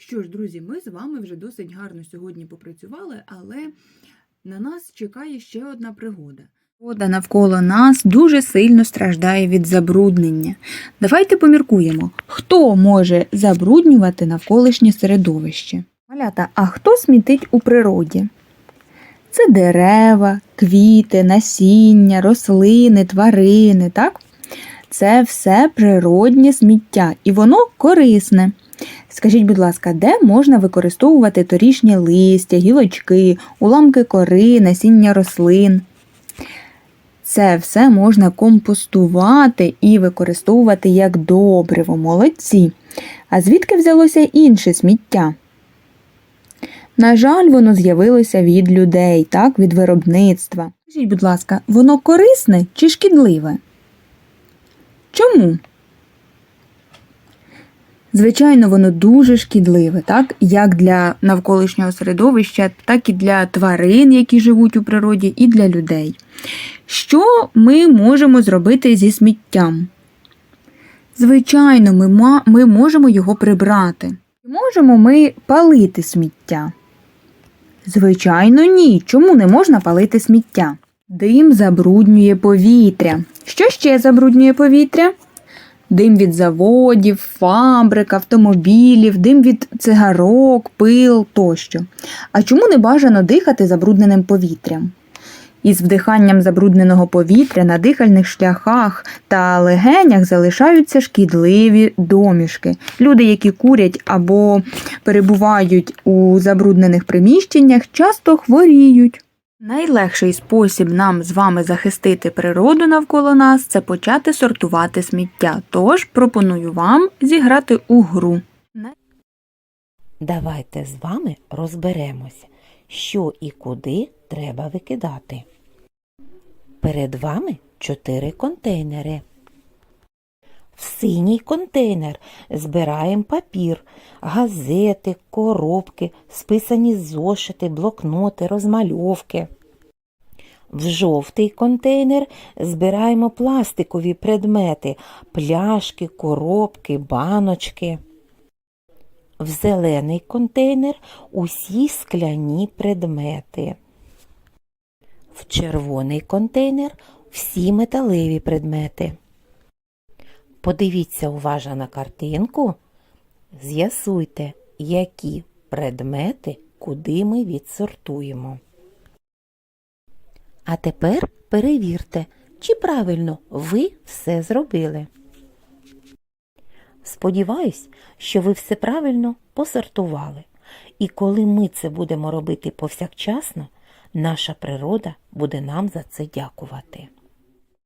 Що ж, друзі, ми з вами вже досить гарно сьогодні попрацювали, але на нас чекає ще одна пригода. Вода навколо нас дуже сильно страждає від забруднення. Давайте поміркуємо, хто може забруднювати навколишнє середовище. Малята, а хто смітить у природі? Це дерева, квіти, насіння, рослини, тварини, так? Це все природнє сміття, і воно корисне. Скажіть, будь ласка, де можна використовувати торішнє листя, гілочки, уламки кори, насіння рослин? Це все можна компостувати і використовувати як добриво, молодці. А звідки взялося інше сміття? На жаль, воно з'явилося від людей, так, від виробництва. Скажіть, будь ласка, воно корисне чи шкідливе? Чому? Звичайно, воно дуже шкідливе, так? як для навколишнього середовища, так і для тварин, які живуть у природі, і для людей. Що ми можемо зробити зі сміттям? Звичайно, ми, ми можемо його прибрати. Можемо ми палити сміття? Звичайно, ні. Чому не можна палити сміття? Дим забруднює повітря. Що ще забруднює повітря? Дим від заводів, фабрик, автомобілів, дим від цигарок, пил тощо. А чому не бажано дихати забрудненим повітрям? Із вдиханням забрудненого повітря на дихальних шляхах та легенях залишаються шкідливі домішки. Люди, які курять або перебувають у забруднених приміщеннях, часто хворіють. Найлегший спосіб нам з вами захистити природу навколо нас це почати сортувати сміття. Тож пропоную вам зіграти у гру. Давайте з вами розберемося, що і куди треба викидати. Перед вами чотири контейнери. В синій контейнер збираємо папір, газети, коробки, списані зошити, блокноти, розмальовки. В жовтий контейнер збираємо пластикові предмети, пляшки, коробки, баночки. В зелений контейнер усі скляні предмети. В червоний контейнер всі металеві предмети. Подивіться уважно на картинку. З'ясуйте, які предмети куди ми відсортуємо. А тепер перевірте, чи правильно ви все зробили. Сподіваюсь, що ви все правильно посортували. І коли ми це будемо робити повсякчасно, наша природа буде нам за це дякувати.